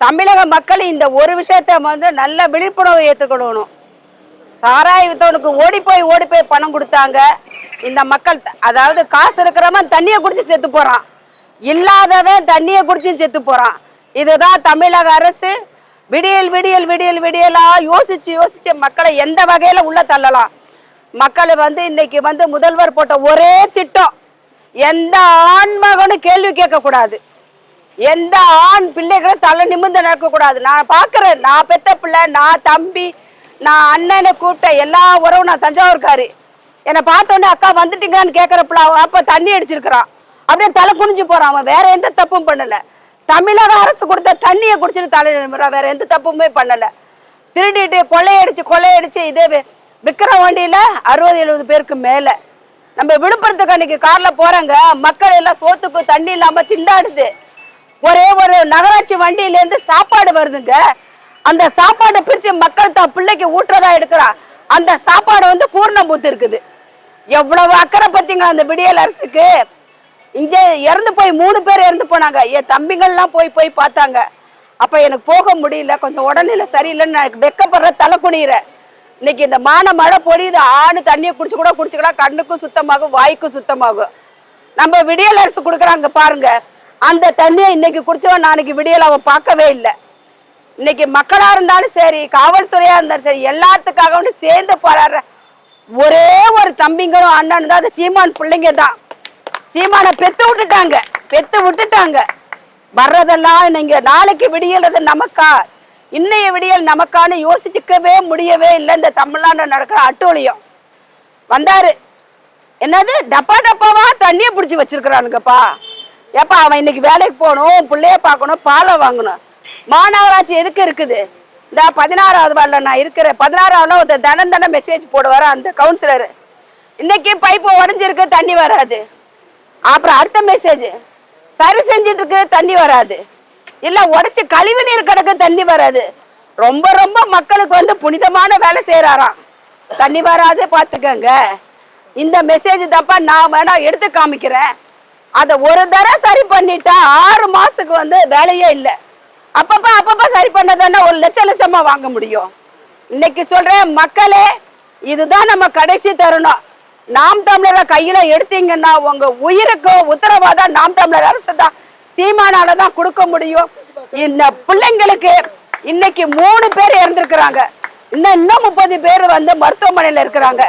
தமிழக மக்கள் இந்த ஒரு விஷயத்த வந்து நல்ல விழிப்புணர்வு ஏற்றுக்கொள்ளணும் சாராய வித்தவனுக்கு ஓடி போய் ஓடி போய் பணம் கொடுத்தாங்க. இந்த மக்கள் அதாவது காசு இருக்கிறவன் தண்ணியை குடிச்சு செத்து போறான். இல்லாதவன் தண்ணியை குடிச்சு செத்து போறான். இதுதான் தமிழக அரசு. விடியல் விடியல் விடியல் விடியலா யோசிச்சு யோசிச்சு மக்களை எந்த வகையில உள்ள தள்ளலாம்? மக்கள் வந்து இன்னைக்கு வந்து முதல்வர் போட்ட ஒரே திட்டம் எந்த ஆண்மகனும் கேள்வி கேட்கக்கூடாது எந்த ஆண் பிள்ளைகளும் தலை நிமிர்ந்து நடக்கக்கூடாது. நான் பார்க்குறேன். நான் பெத்த பிள்ளை நான் தம்பி நான் அண்ணனை கூப்பிட்ட எல்லா உறவும் நான் தஞ்சாவூர்காரு. என்னை பார்த்தோன்னே அக்கா வந்துட்டீங்களான்னு கேட்குறப்பல அப்போ தண்ணி அடிச்சிருக்கிறான் அப்படியே தலை குனிஞ்சு போறான். அவன் வேற எந்த தப்பும் பண்ணல. தமிழக அரசு கொடுத்த தண்ணியை குடிச்சிட்டு தலை நிமிர்றான் வேற எந்த தப்புமே பண்ணல. திருடிட்டு கொள்ளையடிச்சு கொள்ளையடிச்சு இதே வி- விக்கிற வண்டியில அறுபது எழுபது பேருக்கு மேல. நம்ம விழுப்புரத்துக்கு அன்னைக்கு கார்ல போறாங்க. மக்கள் எல்லாம் சோத்துக்கு தண்ணி இல்லாம திண்டாடுது. ஒரே ஒரு நகராட்சி வண்டியில இருந்து சாப்பாடு வருதுங்க. அந்த சாப்பாடை பிரிச்சு மக்கள் தான் பிள்ளைக்கு ஊட்டுறதா எடுக்கிறா. அந்த சாப்பாடு வந்து பூர்ணம் பூத்து இருக்குது. எவ்வளவு அக்கறை பார்த்தீங்களா அந்த விடியல் அரசுக்கு? இங்க இறந்து போய் மூணு பேர் இறந்து போனாங்க. என் தம்பிங்கள்லாம் போய் போய் பார்த்தாங்க. அப்ப எனக்கு போக முடியல. கொஞ்சம் உடல்நிலை சரியில்லைன்னு நான் எனக்கு வெக்கப்படுற தலை குனிகிறேன் இன்னைக்கு இந்த மான மழை பொழியுது. ஆணு தண்ணியை குடிச்சு கூட குடிச்சுக்கலாம். கண்ணுக்கும் சுத்தமாகும் வாய்க்கும் சுத்தமாகும். நம்ம விடியல் அரசு கொடுக்குறாங்க பாருங்க. அந்த தண்ணியை இன்னைக்கு குடிச்சவன் நாளைக்கு விடியல் அவன் பார்க்கவே இல்லை. இன்னைக்கு மக்களா இருந்தாலும் சரி காவல்துறையா இருந்தாலும் சரி எல்லாத்துக்காகவும் சேர்ந்து போராடுற ஒரே ஒரு தம்பிங்களும் அண்ணன் தான். அது சீமான் பிள்ளைங்க தான். சீமானை பெத்து விட்டுட்டாங்க. பெத்து விட்டுட்டாங்க. வர்றதெல்லாம் நீங்க நாளைக்கு விடியல்றது நமக்கா? இன்னைய விடியல் நமக்கான யோசிச்சுக்கவே முடியவே இல்லை. இந்த தமிழ்நாட்டில் நடக்கிற அட்டோழியம். வந்தாரு. என்னது? டப்பா டப்பாவா தண்ணியை பிடிச்சி வச்சிருக்கிறானுங்கப்பா. ஏப்பா அவன் இன்னைக்கு வேலைக்கு போகணும் பிள்ளைய பார்க்கணும் பாலை வாங்கணும். மாநகராட்சி எதுக்கு இருக்குது? இந்த பதினாறாவது வார்டில் நான் இருக்கிறேன். பதினாறாவதுல ஒரு தினம் தினம் மெசேஜ் போடுவார் அந்த கவுன்சிலர் இன்னைக்கு பைப்பு உடஞ்சிருக்கு தண்ணி வராது. அப்புறம் அடுத்த மெசேஜ் சரி செஞ்சுட்டு இருக்கு தண்ணி வராது. இல்ல உடச்சி கழிவு நீர் கிடக்கு தண்ணி வராது. ரொம்ப ரொம்ப மக்களுக்கு வந்து புனிதமான வேலை செய்யறாராம் தண்ணி வராது பாத்துக்கங்க இந்த மெசேஜ் தப்பா நான் வேணா எடுத்து காமிக்கிறேன். அதை ஒரு தடவை சரி பண்ணிட்டா ஆறு மாசத்துக்கு வந்து வேலையே இல்லை. அப்பப்ப அப்பப்ப சரி பண்ணதானே ஒரு லட்சம் லட்சமா வாங்க முடியும். இன்னைக்கு சொல்றேன் மக்களே இதுதான் நம்ம கடைசி தருணம். நாம் தமிழரை கையில எடுத்தீங்கன்னா உங்க உயிருக்கு உத்தரவாதம் நாம் தமிழர் அரசு தான். சீமானால தான் கொடுக்க முடியும். இந்த பிள்ளைங்களுக்கு இன்னைக்கு மூணு பேர் இறந்திருக்கிறாங்க. இன்னும் இன்னும் முப்பது பேர் வந்து மருத்துவமனையில இருக்கிறாங்க.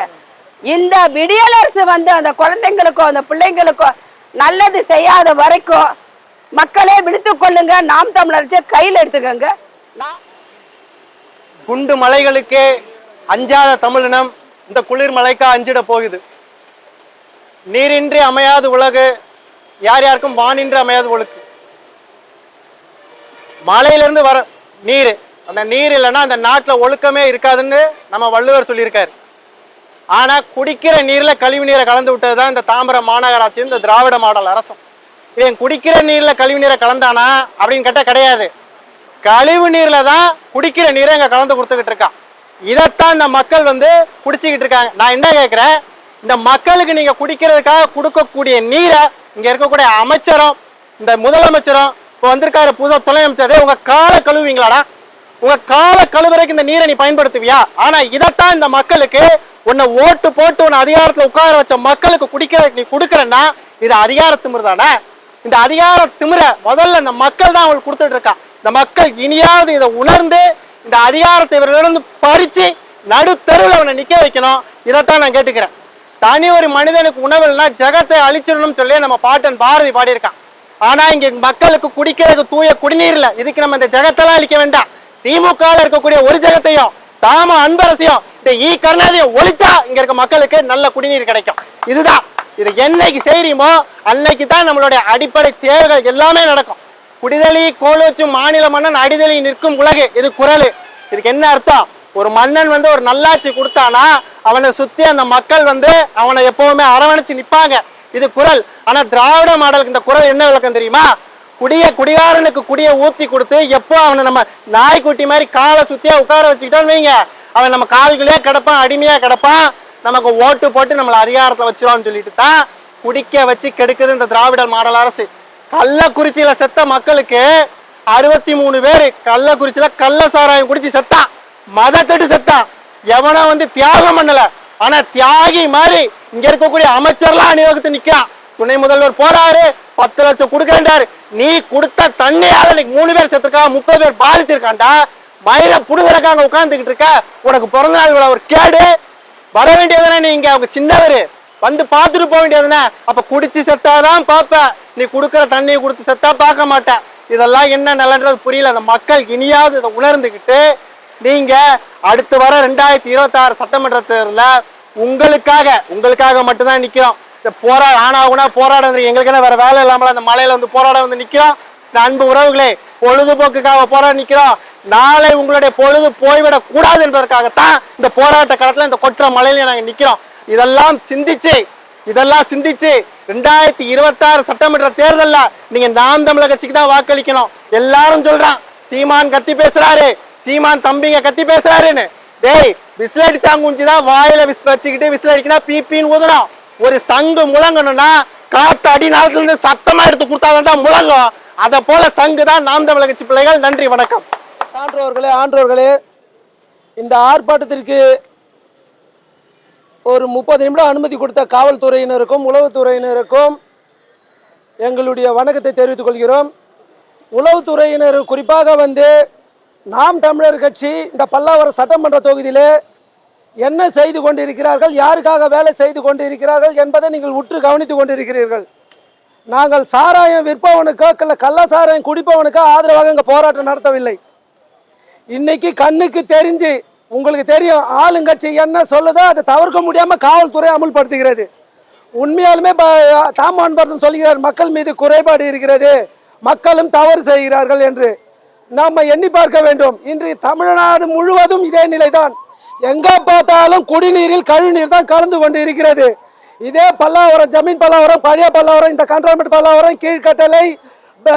இந்த விடியல் அரசு வந்து அந்த குழந்தைங்களுக்கும் அந்த பிள்ளைங்களுக்கும் நல்லது செய்யாத வரைக்கும் மக்களே விடுத்துக் கொள்ளுங்க. நாம் தமிழர் கையில் எடுத்துக்கோங்க. குண்டு மலைகளுக்கே அஞ்சாத தமிழினம் இந்த குளிர் மலைக்கா அஞ்சிட போகுது. நீரின்றி அமையாது உலகு யார் யாருக்கும் வானின்றி அமையாது ஒழுக்கு. மலையிலிருந்து வர நீர் அந்த நீர் இல்லைன்னா அந்த நாட்டில் ஒழுக்கமே இருக்காதுன்னு நம்ம வள்ளுவர் சொல்லியிருக்காரு. ஆனால் குடிக்கிற நீரில் கழிவு நீரை கலந்து விட்டது தான் இந்த தாம்பரம் மாநகராட்சி இந்த திராவிட மாடல் அரசும். இவன் குடிக்கிற நீரில் கழிவு நீரை கலந்தானா அப்படின்னு கேட்டால் கிடையாது. கழிவு நீரில் தான் குடிக்கிற நீரை இங்கே கலந்து கொடுத்துக்கிட்டு இருக்கான். இதைத்தான் இந்த மக்கள் வந்து குடிச்சிக்கிட்டு இருக்காங்க. நான் என்ன கேட்குறேன் இந்த மக்களுக்கு நீங்கள் குடிக்கிறதுக்காக கொடுக்கக்கூடிய நீரை இங்கே இருக்கக்கூடிய அமைச்சரும் இந்த முதலமைச்சரும் இப்போ வந்திருக்காரு புதுசாக துணை அமைச்சர் உங்கள் காலை கழுவுவீங்களாடா? உங்கள் காலை கழுவுறதுக்கு இந்த நீரை நீ பயன்படுத்துவியா? ஆனால் இதைத்தான் இந்த மக்களுக்கு உன்னை ஓட்டு போட்டு உன்னை அதிகாரத்தில் உட்கார வச்ச மக்களுக்கு குடிக்கிறதுக்கு நீ கொடுக்குறன்னா இது அதிகார திமிர் தானே? இந்த அதிகார திமிர முதல்ல இந்த மக்கள் தான் அவங்களுக்கு கொடுத்துட்டு இருக்கா. இந்த மக்கள் இனியாவது இதை உணர்ந்து இந்த அதிகாரத்தை இவர்களிருந்து பறிச்சு நடு தெருவில் அவனை நிக்க வைக்கணும். இதைத்தான் நான் கேட்டுக்கிறேன். தனி ஒரு மனிதனுக்கு உணவில்னா ஜெகத்தை அழிச்சிடணும்னு சொல்லி நம்ம பாட்டன் பாரதி பாடியிருக்கான். ஆனா இங்க மக்களுக்கு குடிக்கிறதுக்கு தூய குடிநீர் இல்லை. இதுக்கு நம்ம இந்த ஜெகத்தெல்லாம் அழிக்க வேண்டாம். திமுக இருக்கக்கூடிய ஒரு ஜெகத்தையும் தாம அன்பரசியம். இந்த ஈ கருணாதியை ஒழிச்சா இங்க இருக்க மக்களுக்கு நல்ல குடிநீர் கிடைக்கும். இதுதான். இது என்னைக்கு செய்கிறீமோ அன்னைக்கு தான் நம்மளுடைய அடிப்படை தேவைகள் எல்லாமே நடக்கும். குடிதலி கோலோச்சு மாநில மன்னன் அடிதலி நிற்கும் உலகு. இது குரல். இதுக்கு என்ன அர்த்தம்? ஒரு மன்னன் வந்து ஒரு நல்லாட்சி கொடுத்தானா அவனை சுத்தி அந்த மக்கள் வந்து அவனை எப்பவுமே அரவணைச்சு நிப்பாங்க. இது குரல். ஆனா திராவிட மாடலுக்கு இந்த குரல் என்ன விளக்கம் தெரியுமா? குடிய குடிகாரனுக்கு குடிய ஊத்தி கொடுத்து எப்போ அவனை நம்ம நாய்க்குட்டி மாதிரி காலை சுத்தியா உட்கார வச்சுக்கிட்டோம்னு வைங்க. அவன் நம்ம கால்களே கிடப்பான் அடிமையா கிடப்பான். நமக்கு ஓட்டு போட்டு நம்மளை அதிகாரத்துல வச்சிருவான்னு சொல்லிட்டு தான் குடிக்க வச்சு கெடுக்குது இந்த திராவிட மாடல் அரசு. கள்ளக்குறிச்சியில செத்த மக்களுக்கு அறுபத்தி மூணு பேர் கள்ளக்குறிச்சியில கள்ள சாராயம் குடிச்சு செத்தான். மதத்தட்டு செத்தான். எவனா வந்து தியாகம் பண்ணல. ஆனா தியாகி மாதிரி இங்க இருக்கக்கூடிய அமைச்சர்லாம் அணிவகுத்து நிக்கிறான். துணை முதல்வர் போறாரு. பத்து லட்சம் கொடுக்கறேன்டாரு நீ கொடுத்த தண்ணியால இன்னைக்கு மூணு பேர் செத்துருக்கா முப்பது பேர் பாதிச்சிருக்காண்டா மயிர புடுங்கறக்காங்க உட்காந்துக்கிட்டு இருக்க. உனக்கு பிறந்த நாள் ஒரு கேடு. வர வேண்டியதுதானே நீ இங்க அவங்க சின்னவர். வந்து பார்த்துட்டு போக வேண்டியதுதானே. அப்ப குடிச்சு செத்தாதான் பார்ப்ப நீ கொடுக்குற தண்ணியை கொடுத்து செத்தா பார்க்க மாட்டேன் இதெல்லாம் என்ன நிலன்றது புரியல. அந்த மக்கள் இனியாவது இதை உணர்ந்துக்கிட்டு நீங்க அடுத்து வர ரெண்டாயிரத்தி இருபத்தாறு சட்டமன்ற தேர்தலில் உங்களுக்காக உங்களுக்காக மட்டும்தான் நிற்கிறோம் இந்த போராட ஆனாகுனா போராட வந்து எங்களுக்கு வேற வேலை இல்லாமல் அந்த மலையில வந்து போராட வந்து நிக்கிறோம். இந்த அன்பு உறவுகளே பொழுதுபோக்குக்காக போராட நிக்கிறோம். நாளை உங்களுடைய பொழுது போய்விடக் கூடாது என்பதற்காகத்தான் இந்த போராட்ட களத்துல இந்த கொற்ற மலையில நாங்க நிக்கிறோம். இதெல்லாம் சிந்திச்சு இதெல்லாம் சிந்திச்சு ரெண்டாயிரத்தி இருபத்தாறு சட்டமன்ற தேர்தலில் நீங்க நாம் தமிழர் கட்சிக்கு தான் வாக்களிக்கணும். எல்லாரும் சொல்றான் சீமான் கத்தி பேசுறாரு சீமான் தம்பிங்க கத்தி பேசுறாருன்னு. டேய் விசில் அடித்தாங்க தான் வாயில விஸ் வச்சுக்கிட்டு விசில் அடிக்கினா பிபின்னு ஊதுறோம். ஒரு சங்கு முழங்கணும்னா காத்து அடி நாளத்துல இருந்து சத்தமா எடுத்து கொடுத்தாதான் முழங்கும். அதை போல சங்கு தான் நாம் தமிழக பிள்ளைகள். நன்றி வணக்கம். சான்றோர்களே ஆன்றோர்களே இந்த ஆர்ப்பாட்டத்திற்கு ஒரு முப்பது நிமிடம் அனுமதி கொடுத்த காவல்துறையினருக்கும் உளவுத்துறையினருக்கும் எங்களுடைய வணக்கத்தை தெரிவித்துக் கொள்கிறோம். உளவுத்துறையினர் குறிப்பாக வந்து நாம் தமிழர் கட்சி இந்த பல்லாவரம் சட்டமன்ற தொகுதியிலே என்ன செய்து கொண்டிருக்கிறார்கள் யாருக்காக வேலை செய்து கொண்டிருக்கிறார்கள் என்பதை நீங்கள் உற்று கவனித்துக் கொண்டிருக்கிறீர்கள். நாங்கள் சாராயம் விற்பவனுக்கோ இல்லை கள்ள சாராயம் குடிப்பவனுக்கோ ஆதரவாக இங்கே போராட்டம் நடத்தவில்லை. இன்னைக்கு கண்ணுக்கு தெரிஞ்சு உங்களுக்கு தெரியும் ஆளுங்கட்சி என்ன சொல்லுதோ அதை தவிர்க்க முடியாமல் காவல்துறை அமுல்படுத்துகிறது. உண்மையாலுமே ப- தாமான் பரதன் சொல்கிறார் மக்கள் மீது குறைபாடு இருக்கிறது மக்களும் தவறு செய்கிறார்கள் என்று. நாம் எண்ணி பார்க்க வேண்டும். இன்று தமிழ்நாடு முழுவதும் இதே நிலைதான். எங்க பார்த்தாலும் குடிநீரில் கழிவுநீர் தான் கலந்து கொண்டு இருக்கிறது இதே பல்லாவரம் ஜமீன் பல்லாவரம் பழைய பல்லாவரம் இந்த கன்றாமெட் பல்லாவரம் கீழ்கட்டளை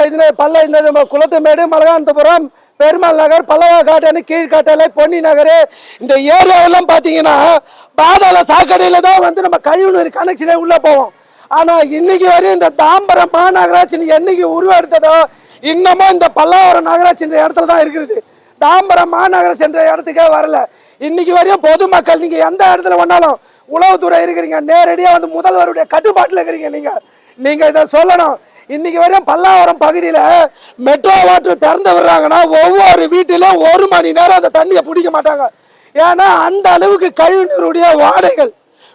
இதில் பல்ல இந்த நம்ம குளத்துமேடு மலகாந்தபுரம் பெருமாள் நகர் பல்லவா காட்டனு கீழ்கட்டளை பொன்னி நகர். இந்த ஏரியாவெல்லாம் பார்த்தீங்கன்னா பாதாள சாக்கடையில் தான் வந்து நம்ம கழிவுநீர் கனெக்ஷனே உள்ளே போவோம். ஆனால் இன்னைக்கு வரையும் இந்த தாம்பரம் மாநகராட்சி என்னைக்கு உருவெடுத்ததோ இன்னமும் இந்த பல்லாவரம் நகராட்சின்ற இடத்துல தான் இருக்குது. தாம்பரம் மாநகராட்சி என்ற இடத்துக்கே வரல. இன்னைக்கு வரையும் பொதுமக்கள் நீங்க எந்த இடத்துல வேணாலும் உளவுத்துறை இருக்கிறீங்க நேரடியாக வந்து முதல்வருடைய கட்டுப்பாட்டில் இருக்கிறீங்க நீங்க. நீங்க இதை சொல்லணும். இன்னைக்கு வரையும் பல்லாவரம் பகுதியில் மெட்ரோ வாட்டர் திறந்து விடுறாங்கன்னா ஒவ்வொரு வீட்டிலும் ஒரு மணி நேரம் அந்த தண்ணியை பிடிக்க மாட்டாங்க. ஏன்னா அந்த அளவுக்கு கழிவுநீருடைய வாடைகள்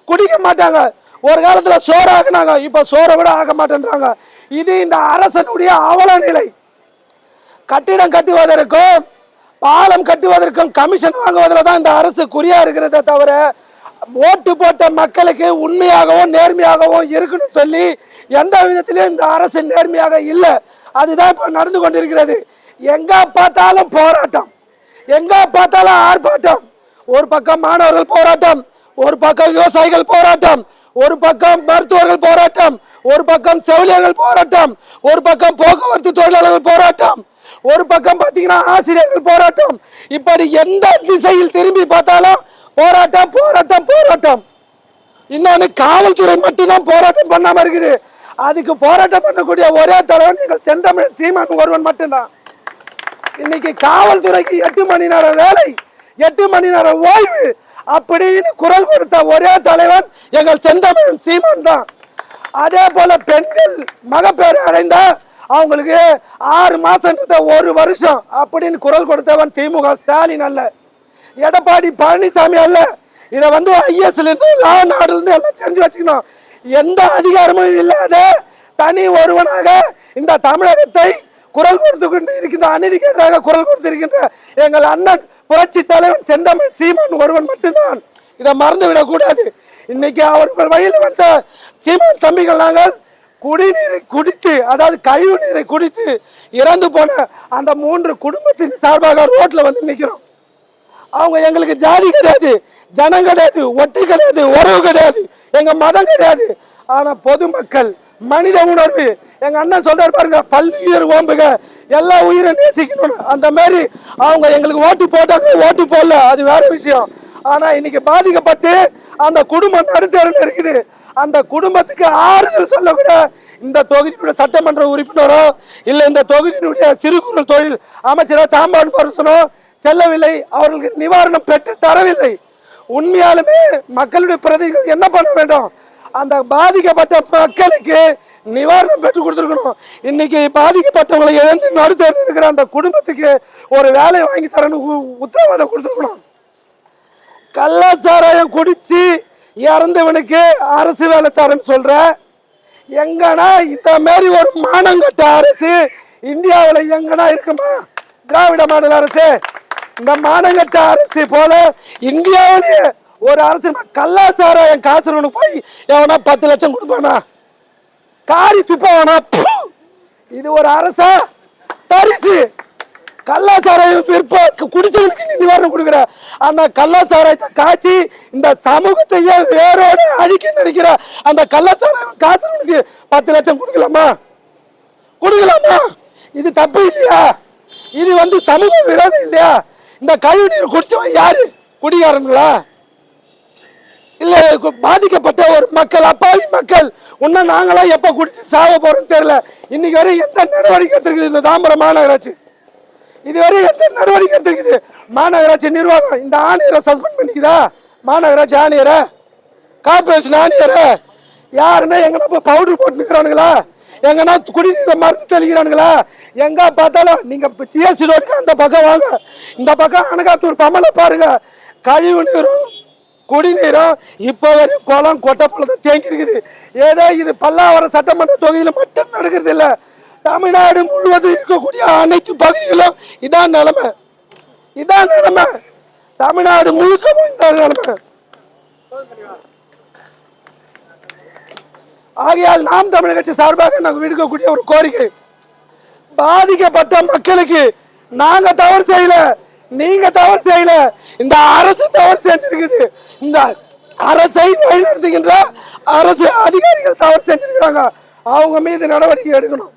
குடிக்க மாட்டாங்க. ஒரு காலத்தில் சோறு இப்போ இப்ப சோறை கூட ஆக மாட்டேன்றாங்க. இது இந்த அரசனுடைய அவல நிலை கட்டிடம் கட்டுவதற்கும் பாலம் கட்டுவதற்கும் கமிஷன் வாங்குவதில் தான் இந்த அரசு குறியா இருக்கிறதே தவிர ஓட்டு போட்ட மக்களுக்கு உண்மையாகவும் நேர்மையாகவும் இருக்குன்னு சொல்லி எந்த விதத்திலையும் இந்த அரசு நேர்மையாக இல்லை. அதுதான் இப்போ நடந்து கொண்டிருக்கிறது. எங்கே பார்த்தாலும் போராட்டம். எங்கே பார்த்தாலும் ஆர்ப்பாட்டம். ஒரு பக்கம் மாணவர்கள் போராட்டம் ஒரு பக்கம் விவசாயிகள் போராட்டம் ஒரு பக்கம் மருத்துவர்கள் போராட்டம் ஒரு பக்கம் செவிலியர்கள் போராட்டம் ஒரு பக்கம் போக்குவரத்து தொழிலாளர்கள் போராட்டம். ஒரு பக்கம் பார்த்தீங்கன்னா ஆசிரியர்கள் போராட்டம். இப்படி எந்த திசையில் திரும்பி பார்த்தாலும் போராட்டம் போராட்டம் போராட்டம். இன்னொன்று காவல்துறை மட்டும்தான் போராட்டம் பண்ணாமல் இருக்குது. அதுக்கு போராட்டம் பண்ணக்கூடிய ஒரே தலைவன் எங்கள் செந்தமிழ் சீமான் ஒருவன் மட்டும்தான். இன்னைக்கு காவல்துறைக்கு எட்டு மணி நேரம் வேலை எட்டு மணி நேரம் ஓய்வு அப்படின்னு குரல் கொடுத்த ஒரே தலைவன் எங்கள் செந்தமிழன் சீமான் தான். அதே போல பெண்கள் மகப்பேறு அடைந்தால் அவங்களுக்கு ஆறு மாசம்ன்றத ஒரு வருஷம் அப்படின்னு குரல் கொடுத்தவன் திமுக ஸ்டாலின் அல்ல. எடப்பாடி பழனிசாமி அல்ல. இதை வந்து ஐஎஸ்லேருந்து லா நாடுலேருந்து எல்லாம் தெரிஞ்சு வச்சுக்கணும். எந்த அதிகாரமும் இல்லாத தனி ஒருவனாக இந்த தமிழகத்தை குரல் கொடுத்து கொண்டு இருக்கின்ற அநீதிக்கு எதிராக குரல் கொடுத்திருக்கின்ற எங்கள் அண்ணன் புரட்சி தலைவன் செந்தமிழ் சீமான் ஒருவன் மட்டும்தான். இதை மறந்து விடக்கூடாது இன்னைக்கு அவர்கள் வழியில் வந்த சீமான் தம்பிகள் நாங்கள் குடிநீரை குடித்து அதாவது கழிவு நீரை குடித்து இறந்து போன அந்த மூன்று குடும்பத்தின் சார்பாக ரோட்டில் வந்து நிற்கிறோம் அவங்க எங்களுக்கு ஜாதி கிடையாது ஜனம் கிடையாது ஒட்டி கிடையாது உறவு கிடையாது எங்கள் மதம் கிடையாது. ஆனால் பொதுமக்கள் மனித உணர்வு. எங்கள் அண்ணன் சொல்கிறார் பாருங்க பல்லுயிர் ஓம்புக எல்லா உயிரும் நேசிக்கணும் அந்த மாதிரி அவங்க எங்களுக்கு ஓட்டு போட்டாங்க ஓட்டு போடல அது வேற விஷயம். ஆனால் இன்னைக்கு பாதிக்கப்பட்டு அந்த குடும்பம் நடுத்தரில் இருக்குது. அந்த குடும்பத்துக்கு ஆறுதல் சொல்லக்கூட இந்த தொகுதியினுடைய சட்டமன்ற உறுப்பினரோ இல்லை இந்த தொகுதியினுடைய சிறு குறு தொழில் அமைச்சரோ தாம்பான் பரிசனோ செல்லவில்லை. அவர்களுக்கு நிவாரணம் பெற்று தரவில்லை. உண்மையாலுமே மக்களுடைய பிரதிகள் என்ன பண்ண வேண்டும்? அந்த பாதிக்கப்பட்ட மக்களுக்கு நிவாரணம் பெற்று கொடுத்துருக்கணும். இன்னைக்கு பாதிக்கப்பட்டவங்களை இழந்து நடுத்தர் இருக்கிற அந்த குடும்பத்துக்கு ஒரு வேலை வாங்கி தரணும் உ- உத்தரவாதம் கொடுத்துருக்கணும். கள்ளச்சாராயம் குடிச்சு இறந்தவனுக்கு அரசு வேலை தரேன்னு சொல்ற? எங்கன்னா இந்த மாதிரி ஒரு மானங்கட்ட அரசு இந்தியாவில் எங்கன்னா இருக்குமா? திராவிட மாடல் அரசு. இந்த மானங்கட்ட அரசு போல இந்தியாவிலேயே ஒரு அரசு கள்ளச்சாராயம் காசுறவனுக்கு போய் எவனா பத்து லட்சம் கொடுப்பானா? காரி துப்பானா இது ஒரு அரசா? பரிசு. கள்ளசாராயம் விற்ப குடிச்சவனுக்கு நீ நிவாரணம் கொடுக்குற. ஆனா கள்ளசாராயத்தை காய்ச்சி இந்த சமூகத்தையே வேரோட அழிக்க நினைக்கிற. அந்த கள்ளசாராயம் காய்ச்சவனுக்கு பத்து லட்சம் கொடுக்கலாமா? கொடுக்கலாமா? இது தப்பு இல்லையா? இது வந்து சமூக விரோதம் இல்லையா? இந்த கழிவு நீர் குடிச்சவன் யாரு? குடிகாரங்களா இல்ல கு- பாதிக்கப்பட்ட ஒரு மக்கள் அப்பாவி மக்கள். இன்னும் நாங்களாம் எப்ப குடிச்சு சாவ போறோம்னு தெரியல. இன்னைக்கு வரை எந்த நடவடிக்கை எடுத்துருக்குது இந்த தாம்பரம் மாநகராட்சி? இதுவரை எந்த நடவடிக்கை எடுத்திருக்குது? மாநகராட்சி நிர்வாகம் இந்த ஆணையரை சஸ்பெண்ட் பண்ணிக்குதா? மாநகராட்சி ஆணையரை? கார்பரேஷன் ஆணையரை? யாருன்னா எங்கன்னா போய் பவுடர் போட்டு நிற்கிறானுங்களா எங்கன்னா குடிநீரை மருந்து தெளிக்கிறானுங்களா? எங்கே பார்த்தாலும் நீங்கள் சிஎஸ்சி ரோடுக்கு அந்த பக்கம் வாங்க. இந்த பக்கம் அனகாத்தூர் பமலை பாருங்கள் கழிவு நீரும் குடிநீரும் இப்போ வரையும் குளம் கொட்டை பழத்தை தேங்கி இருக்குது ஏதோ இது பல்லாவரம் சட்டமன்ற தொகுதியில் மட்டும் நடக்கிறது இல்லை தமிழ்நாடு முழுவதும் இருக்கக்கூடிய அனைத்து பகுதிகளும் இதான் நிலைமை. இதான் நிலைமை. தமிழ்நாடு முழுக்கவும் இந்த நிலைமை. ஆகையால் நாம் தமிழக கட்சி சார்பாக நாங்கள் விடுக்கக்கூடிய ஒரு கோரிக்கை. பாதிக்கப்பட்ட மக்களுக்கு நாங்க தவறு செய்யல. நீங்க தவறு செய்யல. இந்த அரசு தவறு செஞ்சிருக்குது. இந்த அரசை வழிநடத்துகின்ற அரசு அதிகாரிகள் தவறு செஞ்சிருக்கிறாங்க. அவங்க மீது நடவடிக்கை எடுக்கணும்.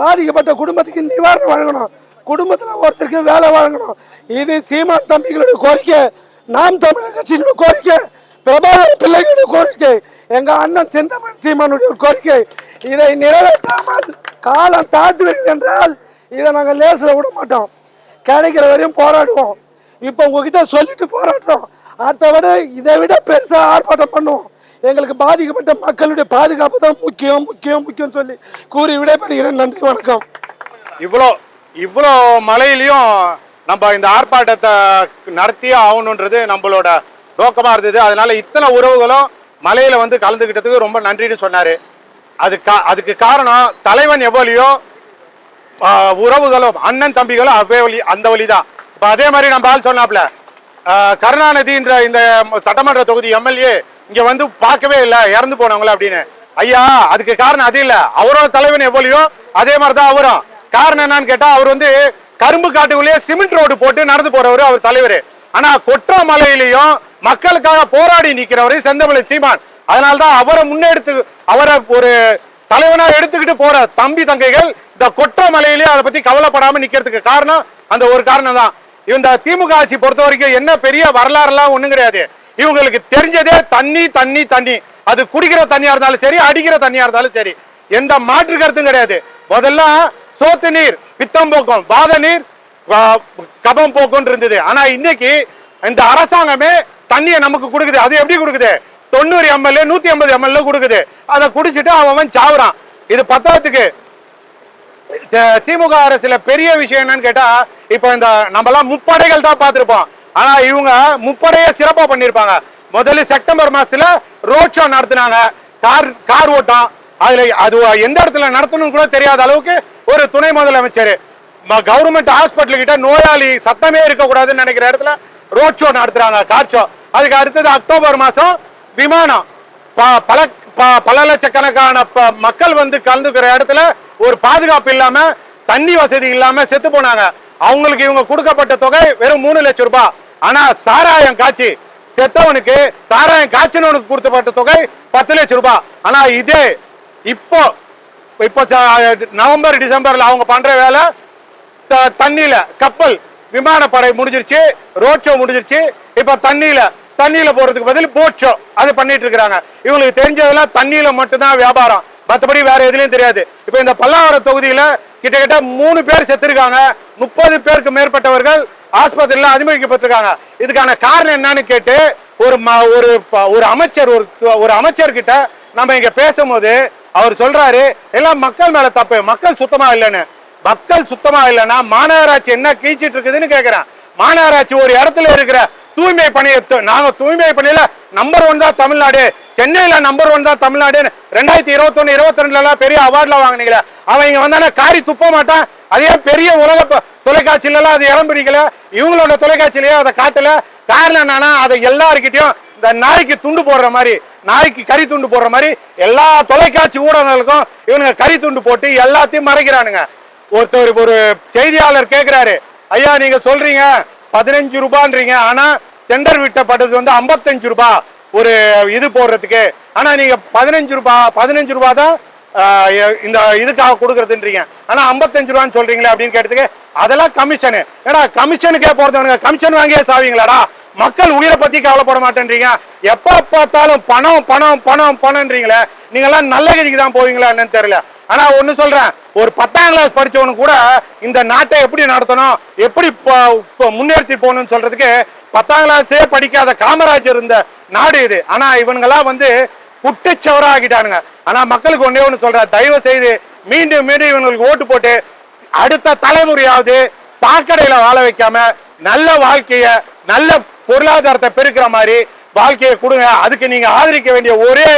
பாதிக்கப்பட்ட குடும்பத்துக்கு நிவாரணம் வழங்கணும். குடும்பத்தில் ஒருத்தருக்கு வேலை வழங்கணும். இது சீமான் தம்பிகளுடைய கோரிக்கை நாம் தமிழர் கட்சியினுடைய கோரிக்கை பிரபாகர் பிள்ளைகளுடைய கோரிக்கை எங்கள் அண்ணன் செந்தமன் சீமானுடைய ஒரு கோரிக்கை. இதை நிறைவேற்றாமல் காலம் தாழ்த்துவீர்கள் என்றால் இதை நாங்கள் லேசில் விட மாட்டோம். கிடைக்கிற வரையும் போராடுவோம். இப்போ உங்ககிட்ட சொல்லிட்டு போராடுறோம். அடுத்த விட இதை விட பெருசாக ஆர்ப்பாட்டம் பண்ணுவோம். எங்களுக்கு பாதிக்கப்பட்ட மக்களுடைய பாதுகாப்பு தான் முக்கியம் முக்கியம் முக்கியம் சொல்லி கூறி விடைபெறுகிறேன். நன்றி வணக்கம். இவ்வளோ இவ்வளோ மலையிலையும் நம்ம இந்த ஆர்ப்பாட்டத்தை நடத்தியே ஆகணுன்றது நம்மளோட நோக்கமாக இருந்தது. அதனால இத்தனை உறவுகளும் மலையில வந்து கலந்துக்கிட்டதுக்கு ரொம்ப நன்றின்னு சொன்னார். அது கா அதுக்கு காரணம் தலைவன் எவ்வளியோ உறவுகளும் அண்ணன் தம்பிகளும் அவ்வே வழி அந்த வழி தான் இப்போ அதே மாதிரி நம்ம ஆள் சொன்னாப்ல கருணாநிதின்ற இந்த சட்டமன்ற தொகுதி எம்எல்ஏ இங்க வந்து பார்க்கவே இல்லை இறந்து போனவங்கள அப்படின்னு. ஐயா அதுக்கு காரணம் அது இல்லை. அவரோட தலைவன் எவ்வளியோ அதே மாதிரி தான் அவரும். காரணம் என்னன்னு கேட்டா அவர் வந்து கரும்பு காட்டுக்குள்ளேயே சிமெண்ட் ரோடு போட்டு நடந்து போறவர் அவர் தலைவர். ஆனா கொற்ற மலையிலையும் மக்களுக்காக போராடி நிக்கிறவர் செந்தமிழ் சீமான். அதனால்தான் அவரை முன்னெடுத்து அவரை ஒரு தலைவனா எடுத்துக்கிட்டு போற தம்பி தங்கைகள் இந்த கொற்ற மலையிலேயே அதை பத்தி கவலைப்படாம நிக்கிறதுக்கு காரணம் அந்த ஒரு காரணம் தான் இந்த திமுக ஆட்சி பொறுத்த வரைக்கும் என்ன பெரிய வரலாறுலாம் ஒண்ணும் கிடையாது. இவங்களுக்கு தெரிஞ்சதே தண்ணி தண்ணி தண்ணி. அது குடிக்கிற தண்ணியா இருந்தாலும் சரி அடிக்கிற தண்ணியா இருந்தாலும் சரி. எந்த மாற்று கருத்தும் கிடையாது. முதல்ல சோத்து நீர் பித்தம் போக்கும் வாத நீர் கபம் போக்குன்னு இருந்தது. ஆனா இன்னைக்கு இந்த அரசாங்கமே தண்ணியை நமக்கு கொடுக்குது. அது எப்படி கொடுக்குது? தொண்ணூறு எம்எல்ஏ நூத்தி ஐம்பது எம்எல்ஏ கொடுக்குது. அதை குடிச்சிட்டு அவன் சாவுறான். இது பத்தாவதுக்கு. திமுக அரசுல பெரிய விஷயம் என்னன்னு கேட்டா இப்போ இந்த நம்மலாம் முப்படைகள் தான் பார்த்திருப்போம். ஆனா இவங்க முப்படையை சிறப்பா பண்ணிருப்பாங்க. முதல்ல செப்டம்பர் மாசத்துல ரோட் ஷோ நடத்துனாங்க. கார் கார் ஓட்டம். அதுல அது எந்த இடத்துல நடத்தணும் கூட தெரியாத அளவுக்கு ஒரு துணை முதலமைச்சர். கவர்மெண்ட் ஹாஸ்பிட்டல் கிட்ட நோயாளி சத்தமே இருக்கக்கூடாதுன்னு நினைக்கிற இடத்துல ரோட் ஷோ நடத்துறாங்க கார் ஷோ அதுக்கு அடுத்தது அக்டோபர் மாசம் விமானம். ப- பல ப- பல லட்சக்கணக்கான ப- மக்கள் வந்து கலந்துக்கிற இடத்துல ஒரு பாதுகாப்பு இல்லாம தண்ணி வசதி இல்லாம செத்து போனாங்க. அவங்களுக்கு இவங்க கொடுக்கப்பட்ட தொகை வெறும் மூணு லட்சம் ரூபாய். ஆனா சாராயம் காய்ச்சி செத்தவனுக்கு சாராயம் காய்ச்சினவனுக்கு கொடுத்தப்பட்ட தொகை பத்து லட்சம் ரூபாய் ஆனா இதே இப்போ இப்போ நவம்பர் டிசம்பர்ல அவங்க பண்ற வேலை த- தண்ணியில கப்பல் விமானப்படை முடிஞ்சிருச்சு ரோட் ஷோ முடிஞ்சிருச்சு இப்ப தண்ணியில தண்ணியில போறதுக்கு பதில் போட் ஷோ அதை பண்ணிட்டு இருக்கிறாங்க. இவங்களுக்கு தெரிஞ்சதெல்லாம் தண்ணியில மட்டும்தான் வியாபாரம். மற்றபடி வேற எதுலையும் தெரியாது. இப்போ இந்த பல்லாவரம் தொகுதியில கிட்டத்தட்ட மூணு பேர் செத்துருக்காங்க. முப்பது பேருக்கு மேற்பட்டவர்கள் ஆஸ்பத்திரியில் அனுமதிக்கப்பட்டிருக்காங்க. இதுக்கான காரணம் என்னன்னு கேட்டு ஒரு ஒரு ப- ஒரு அமைச்சர் ஒரு ஒரு அமைச்சர்கிட்ட நம்ம இங்க பேசும்போது அவர் சொல்றாரு எல்லாம் மக்கள் மேல தப்பு. மக்கள் சுத்தமா இல்லைன்னு. மக்கள் சுத்தமா இல்லைன்னா மாநகராட்சி என்ன கீழ்ச்சிட்டு இருக்குதுன்னு கேட்கிறேன் மாநகராட்சி ஒரு இடத்துல இருக்கிற தூய்மை பணியை நாங்க தூய்மை பணியில நம்பர் ஒன் தான் தமிழ்நாடு. சென்னையில நம்பர் ஒன் தான். தமிழ்நாடு ரெண்டாயிரத்தி இருபத்தொன்னு இருபத்தி ரெண்டுல பெரிய அவார்ட்ல வாங்கினீங்களே. அவன் இங்க வந்தானே காரி துப்ப மாட்டான். அதே பெரிய உலக தொலைக்காட்சியில அது இடம் பிடிக்கல இவங்களோட தொலைக்காட்சியிலேயே அதை காட்டல. காரணம் என்னன்னா அதை எல்லாருக்கிட்டையும் இந்த நாய்க்கு துண்டு போடுற மாதிரி நாய்க்கு கறி துண்டு போடுற மாதிரி எல்லா தொலைக்காட்சி ஊடகங்களுக்கும் இவனுங்க கறி துண்டு போட்டு எல்லாத்தையும் மறைக்கிறானுங்க. ஒருத்தர் ஒரு செய்தியாளர் கேட்கிறாரு ஐயா நீங்க சொல்றீங்க பதினஞ்சு ரூபான்றீங்க. ஆனா டெண்டர் விட்டப்பட்டது வந்து 55 ரூபாய் ஒரு இது போடுறதுக்கு. ஆனால் நீங்கள் பதினஞ்சு ரூபா பதினஞ்சு ரூபா தான் இந்த இதுக்காக கொடுக்குறதுன்றீங்க. ஆனால் ஐம்பத்தஞ்சு ரூபான்னு சொல்கிறீங்களே அப்படின்னு கேட்டதுக்கு அதெல்லாம் கமிஷனு ஏன்னா கமிஷனுக்கே போகிறதவனுங்க கமிஷன் வாங்கியே சாவீங்களாடா? மக்கள் உயிரை பற்றி கவலைப்பட மாட்டேன்றீங்க. எப்போ பார்த்தாலும் பணம் பணம் பணம் பணம்ன்றீங்களே. நீங்கள்லாம் நல்ல கதிக்கு தான் போவீங்களா என்னன்னு தெரியல. ஆனால் ஒன்று சொல்கிறேன் ஒரு பத்தாம் கிளாஸ் படித்தவனு கூட இந்த நாட்டை எப்படி நடத்தணும் எப்படி முன்னேற்றி போகணும்னு சொல்கிறதுக்கு பத்தாம் கிளாஸே படிக்காத காமராஜர் இருந்த நாடு இது. ஆனா இவனுங்கெல்லாம் வந்து புட்டுச்சவரா ஆகிட்டானுங்க ஆனா மக்களுக்கு ஒன்றே ஒன்று சொல்ற தயவு செய்து மீண்டும் மீண்டும் இவங்களுக்கு ஓட்டு போட்டு அடுத்த தலைமுறையாவது சாக்கடையில வாழ வைக்காம நல்ல வாழ்க்கைய நல்ல பொருளாதாரத்தை பெருக்கிற மாதிரி வாழ்க்கையை கொடுங்க. அதுக்கு நீங்க ஆதரிக்க வேண்டிய ஒரே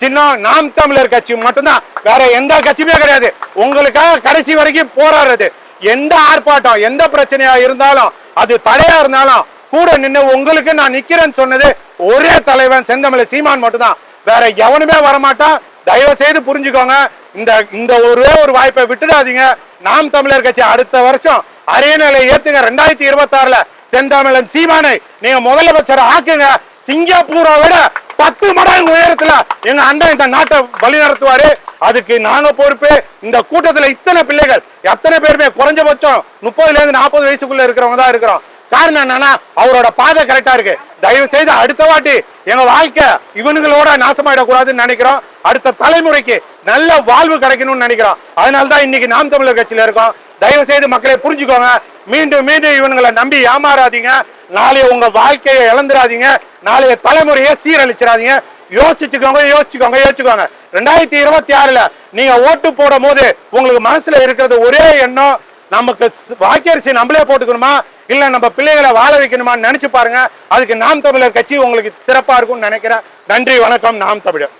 சின்னம் நாம் தமிழர் கட்சி மட்டும்தான். வேற எந்த கட்சியுமே கிடையாது. உங்களுக்காக கடைசி வரைக்கும் போராடுறது. எந்த ஆர்ப்பாட்டம் எந்த பிரச்சனையா இருந்தாலும் அது தடையா இருந்தாலும் கூட நின்று உங்களுக்கு நான் நிக்கிறேன்னு சொன்னது ஒரே தலைவன் செந்தமிழ் சீமான் மட்டும்தான். வேற எவனுமே வரமாட்டான். தயவு செய்து புரிஞ்சுக்கோங்க. இந்த இந்த ஒரே ஒரு வாய்ப்பை விட்டுடாதீங்க. நாம் தமிழர் கட்சி அடுத்த வருஷம் அரியணையில ஏத்துங்க. ரெண்டாயிரத்தி இருபத்தி ஆறுல செந்தமிழன் சீமானை நீங்க முதலமைச்சர் ஆக்குங்க. சிங்கப்பூரை விட பத்து மடங்கு உயரத்துல எங்க அண்ணன் இந்த நாட்டை வழி நடத்துவாரு அதுக்கு நாங்க பொறுப்பு. இந்த கூட்டத்துல இத்தனை பிள்ளைகள் எத்தனை பேருமே குறைஞ்சபட்சம் முப்பதுல இருந்து நாற்பது வயசுக்குள்ள இருக்கிறவங்க தான் இருக்கிறோம். காரணம் என்னன்னா அவரோட பாதை கரெக்டா இருக்கு. தயவு செய்து அடுத்த வாட்டி எங்க வாழ்க்கை இவனுங்களோட நாசமாயிடக்கூடாதுன்னு நினைக்கிறோம். அடுத்த தலைமுறைக்கு நல்ல வாழ்வு கிடைக்கணும்னு நினைக்கிறோம். அதனால தான் இன்னைக்கு நாம் தமிழர் கட்சியில இருக்கோம். தயவு செய்து மக்களை புரிஞ்சுக்கோங்க. மீண்டும் மீண்டும் இவனுங்களை நம்பி ஏமாறாதீங்க. நாளைய உங்க வாழ்க்கையை இழந்துடாதீங்க நாளைய தலைமுறையை சீரழிச்சிடாதீங்க. யோசிச்சுக்கோங்க யோசிச்சுக்கோங்க யோசிச்சுக்கோங்க. ரெண்டாயிரத்தி இருபத்தி ஆறுல நீங்க ஓட்டு போடும் போது உங்களுக்கு மனசுல இருக்கிறது ஒரே எண்ணம் நமக்கு வாக்கரிசி நம்மளே போட்டுக்கணுமா? இல்ல நம்ம பிள்ளைகளை வாழ வைக்கணுமான்னு நினைச்சு பாருங்க. அதுக்கு நாம் தமிழர் கட்சி உங்களுக்கு சிறப்பா இருக்கும்னு நினைக்கிறேன். நன்றி வணக்கம். நாம் தமிழர்.